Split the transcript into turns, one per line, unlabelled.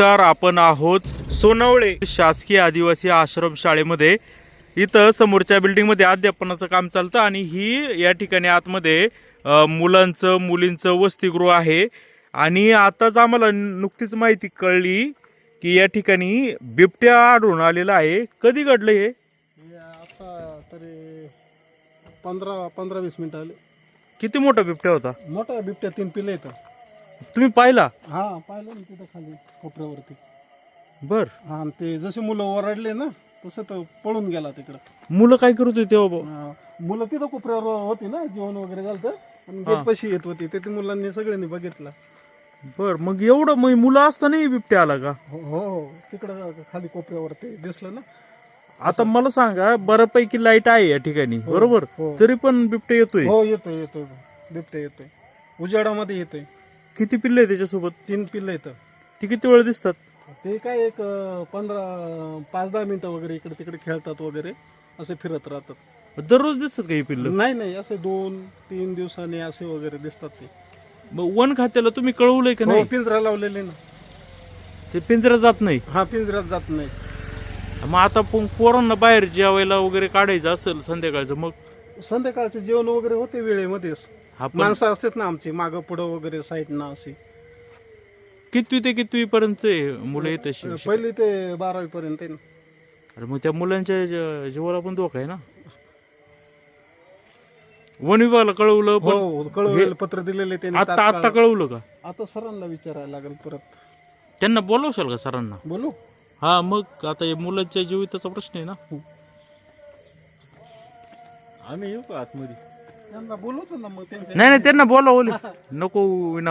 नमस्कार आपण आहोत सोनवळे शासकीय आदिवासी आश्रम शाळेमध्ये. इथं समोरच्या बिल्डिंगमध्ये अध्यापनाचं काम चालतं आणि ही या ठिकाणी आतमध्ये मुलांचं मुलींचं वसतिगृह आहे. आणि आताच आम्हाला नुकतीच माहिती कळली की या ठिकाणी बिबट्या आढळून आलेला आहे. कधी घडलं हे?
हे आता तरी पंधरा पंधरा वीस मिनिटं आले.
किती मोठा बिबट्या होता?
मोठा बिबट्या तीन पिल्ले येतं
तुम्ही पाहिला?
हा पाहिलं ना तिथं खाली कोपऱ्यावरती.
बर.
हा आणि ते जसे मुलं ओरडले ना तसं तो पळून गेला तिकडं.
मुलं काय करत होते तेव्हा भाऊ?
हा, मुलं तिथं कोपऱ्यावर होती ना जेवण वगैरे झालं आणि
हा.
गेट पशी येत होती ते ते मुलांनी सगळ्यांनी बघितलं.
बर मग एवढं मग मुलं असतानाही बिबट्या आला का?
हो हो हो. तिकडं खाली कोपऱ्यावर ते दिसलं ना.
आता मला सांगा बऱ्यापैकी लाइट आहे या ठिकाणी बरोबर?
हो.
तरी पण बिबट्या येतोय.
हो येतोय येतोय. बिबट्या येतोय. उजाडामध्ये येतोय.
किती पिल्ले आहे त्याच्यासोबत?
तीन पिल्लं येतं
ती किती वेळ दिसतात?
ते काय एक अं, पंधरा पाच दहा मिनिटं वगैरे इकडे तिकडे खेळतात वगैरे असे फिरत राहतात.
दररोज दिसतात का ही पिल्लं?
नाही नाही असे दोन तीन दिवसांनी असे वगैरे दिसतात ते.
मग वन खात्याला तुम्ही कळवलंय का
हो
नाही?
पिंजरा लावलेले ना.
ते पिंजरा जात नाही?
हा पिंजऱ्यात जात नाही.
मग आता पो- पोरांना बाहेर जेवायला वगैरे काढायचं असेल संध्याकाळचं मग?
संध्याकाळचे जेवण वगैरे होते वेळेमध्येच.
हा
माणसं असतात ना आमची मागं पुढं वगैरे साईड ना असे
कितवी ते कितवी पर्यंत मुलं येत
पहिली ते बारावी पर्यंत आहे ना.
अरे मग त्या मुलांच्या ज- जीवाला पण धोका आहे ना? वन विभागाला कळवलं पण
हो कळवलेलं पत्र दिलेले त्यांनी
आता
तात्काळ.
आता कळवलं का?
आता सरांना विचारायला लागेल परत.
त्यांना बोलवशाल का सरांना?
बोलू.
हा मग आता हे मुलांच्या जीविताचा प्रश्न आहे ना?
आम्ही येऊ का आतमध्ये?
त्यांना बोलवतो ना मग त्यांच्या
नाही नाही त्यांना बोलावले नको विना